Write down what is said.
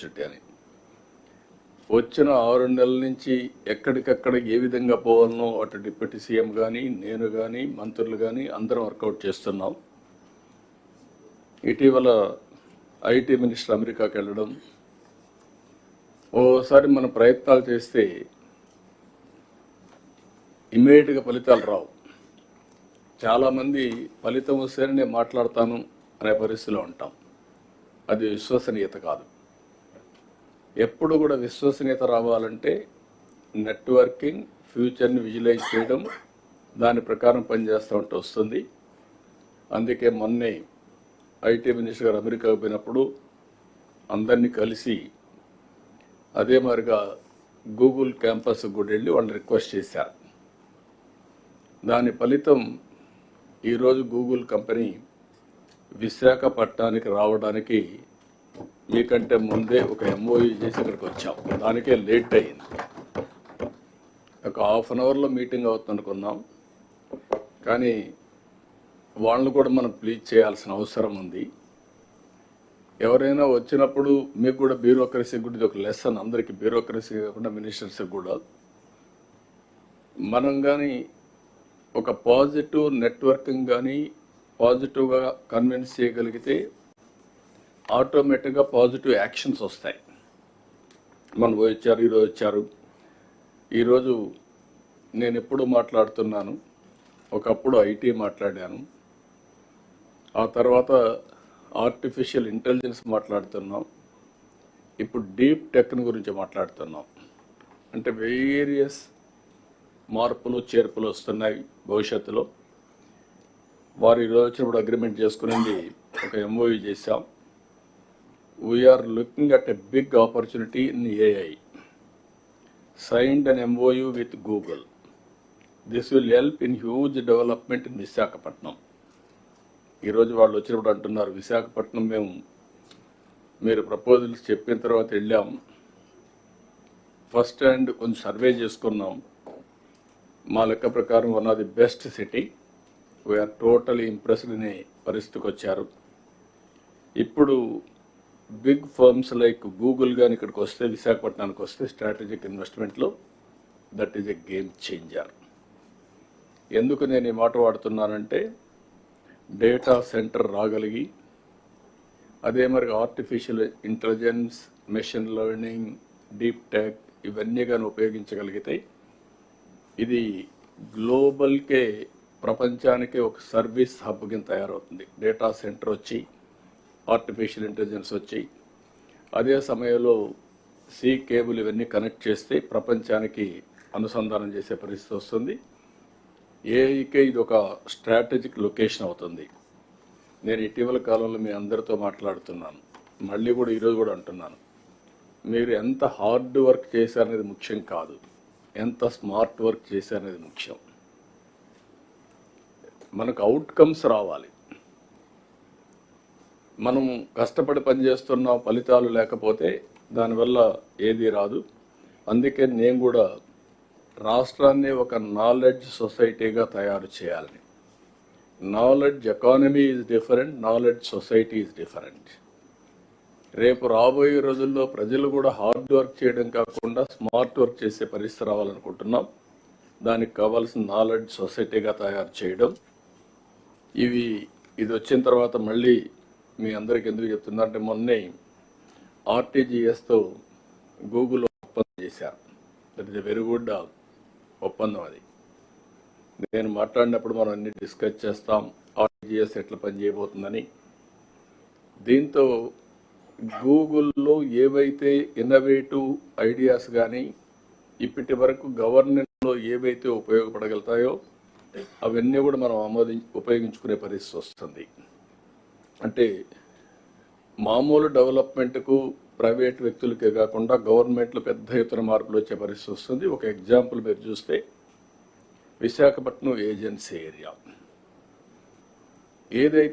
చుట్టని అని వచ్చిన ఆరు నెలల నుంచి ఎక్కడికక్కడ ఏ విధంగా పోవాలనో అటు డిప్యూటీ సీఎం కానీ నేను కానీ మంత్రులు కానీ అందరం వర్కౌట్ చేస్తున్నాం. ఇటీవల ఐటీ మినిస్టర్ అమెరికాకి వెళ్ళడం ఓసారి మన ప్రయత్నాలు చేస్తే ఇమ్మీడియట్గా ఫలితాలు రావు. చాలామంది ఫలితం వస్తేనే నేను మాట్లాడతాను అనే పరిస్థితిలో ఉంటాం. అది విశ్వసనీయత కాదు. ఎప్పుడు కూడా విశ్వసనీయత రావాలంటే నెట్వర్కింగ్ ఫ్యూచర్ని విజువలైజ్ చేయడం దాని ప్రకారం పనిచేస్తూ ఉంటే వస్తుంది. అందుకే మొన్నే ఐటీ మినిస్టర్ గారు అమెరికాకు పోయినప్పుడు అందరినీ కలిసి అదే మాదిరిగా గూగుల్ క్యాంపస్ కూడా వెళ్ళి వాళ్ళు రిక్వెస్ట్ చేశారు దాని ఫలితం ఈరోజు గూగుల్ కంపెనీ విశాఖపట్నానికి రావడానికి మీకంటే ముందే ఒక ఎంఓయూ చేసి ఇక్కడికి వచ్చాం. దానికే లేట్ అయింది ఒక హాఫ్ అన్ అవర్లో మీటింగ్ అవుతుందనుకున్నాం. కానీ వాళ్ళని కూడా మనం ప్లీజ్ చేయాల్సిన అవసరం ఉంది. ఎవరైనా వచ్చినప్పుడు మీకు కూడా బ్యూరోక్రసీ గురించి ఒక లెసన్ అందరికీ బ్యూరోక్రసీ కాకుండా మినిస్టర్స్కి కూడా. మనం కానీ ఒక పాజిటివ్ నెట్వర్కింగ్ కానీ పాజిటివ్గా కన్విన్స్ చేయగలిగితే ఆటోమేటిక్గా పాజిటివ్ యాక్షన్స్ వస్తాయి. మన వచ్చారు ఈరోజు వచ్చారు ఈరోజు నేను ఎప్పుడు మాట్లాడుతున్నాను. ఒకప్పుడు ఐటీ మాట్లాడాను. ఆ తర్వాత ఆర్టిఫిషియల్ ఇంటెలిజెన్స్ మాట్లాడుతున్నాం. ఇప్పుడు డీప్ టెక్ని గురించి మాట్లాడుతున్నాం. అంటే వేరియస్ మార్పులు చేర్పులు వస్తున్నాయి భవిష్యత్తులో. వారు ఈరోజు వచ్చినప్పుడు అగ్రిమెంట్ చేసుకునేది ఒక ఎంఓయూ చేశాం. We're looking at a big opportunity in AI signed an MOU with Google this will help in huge development in Visakhapatnam ఈరోజు వాళ్ళు వచ్చినప్పుడు అంటున్నారు విశాఖపట్నం మేము మీరు ప్రపోజల్స్ చెప్పిన తర్వాత వెళ్ళాం. ఫస్ట్ హ్యాండ్ కొంచెం సర్వే చేసుకున్నాం. మా లెక్క ప్రకారం one of the best city we're totally impressed అనే పరిస్థితికి వచ్చారు. ఇప్పుడు బిగ్ ఫర్మ్స్ లైక్ గూగుల్ కానీ ఇక్కడికి వస్తే విశాఖపట్నానికి వస్తే strategic ఇన్వెస్ట్మెంట్లో that is a game changer ఎందుకు నేను ఈ మాట వాడుతున్నానంటే డేటా సెంటర్ రాగలిగి అదే మరి artificial intelligence machine learning deep tech ఇవన్నీ కానీ ఉపయోగించగలిగితే ఇది గ్లోబల్కే ప్రపంచానికి ఒక సర్వీస్ హబ్ కింద తయారవుతుంది. డేటా సెంటర్ వచ్చి ఆర్టిఫిషియల్ ఇంటెలిజెన్స్ వచ్చాయి అదే సమయంలో సీ కేబుల్ ఇవన్నీ కనెక్ట్ చేస్తే ప్రపంచానికి అనుసంధానం చేసే పరిస్థితి వస్తుంది. ఏఐకే ఇది ఒక స్ట్రాటజిక్ లొకేషన్ అవుతుంది. నేను ఇటీవల కాలంలో మీ అందరితో మాట్లాడుతున్నాను. మళ్ళీ కూడా ఈరోజు కూడా అంటున్నాను. మీరు ఎంత హార్డ్ వర్క్ చేశారనేది ముఖ్యం కాదు. ఎంత స్మార్ట్ వర్క్ చేశారనేది ముఖ్యం. మనకు అవుట్కమ్స్ రావాలి. మనం కష్టపడి పనిచేస్తున్న ఫలితాలు లేకపోతే దానివల్ల ఏది రాదు. అందుకే నేను కూడా రాష్ట్రాన్ని ఒక నాలెడ్జ్ సొసైటీగా తయారు చేయాలని knowledge economy is different knowledge society is different రేపు రాబోయే రోజుల్లో ప్రజలు కూడా హార్డ్ వర్క్ చేయడం కాకుండా స్మార్ట్ వర్క్ చేసే పరిస్థితి రావాలనుకుంటున్నాం. దానికి కావాల్సిన నాలెడ్జ్ సొసైటీగా తయారు చేయడం. ఇవి ఇది వచ్చిన తర్వాత మళ్ళీ మీ అందరికి ఎందుకు చెప్తున్నా అంటే మొన్నే ఆర్టీజీఎస్తో గూగుల్ ఒప్పందం చేశారు దట్ ఇస్ వెరీ గుడ్ ఒప్పందం అది. నేను మాట్లాడినప్పుడు మనం అన్ని డిస్కస్ చేస్తాం ఆర్టీజీఎస్ ఎట్లా పనిచేయబోతుందని దీంతో గూగుల్లో ఏవైతే ఇన్నోవేటివ్ ఐడియాస్ కానీ ఇప్పటి వరకు గవర్నెన్స్లో ఏవైతే ఉపయోగపడగలుగుతాయో అవన్నీ కూడా మనం ఆమోది ఉపయోగించుకునే పరిస్థితి వస్తుంది. అంటే మామూలు డెవలప్మెంట్కు ప్రైవేట్ వ్యక్తులకే కాకుండా గవర్నమెంట్లో పెద్ద ఎత్తున మార్పులు వచ్చే పరిస్థితి వస్తుంది. ఒక ఎగ్జాంపుల్ మీరు చూస్తే విశాఖపట్నం ఏజెన్సీ ఏరియా. ఏదైతే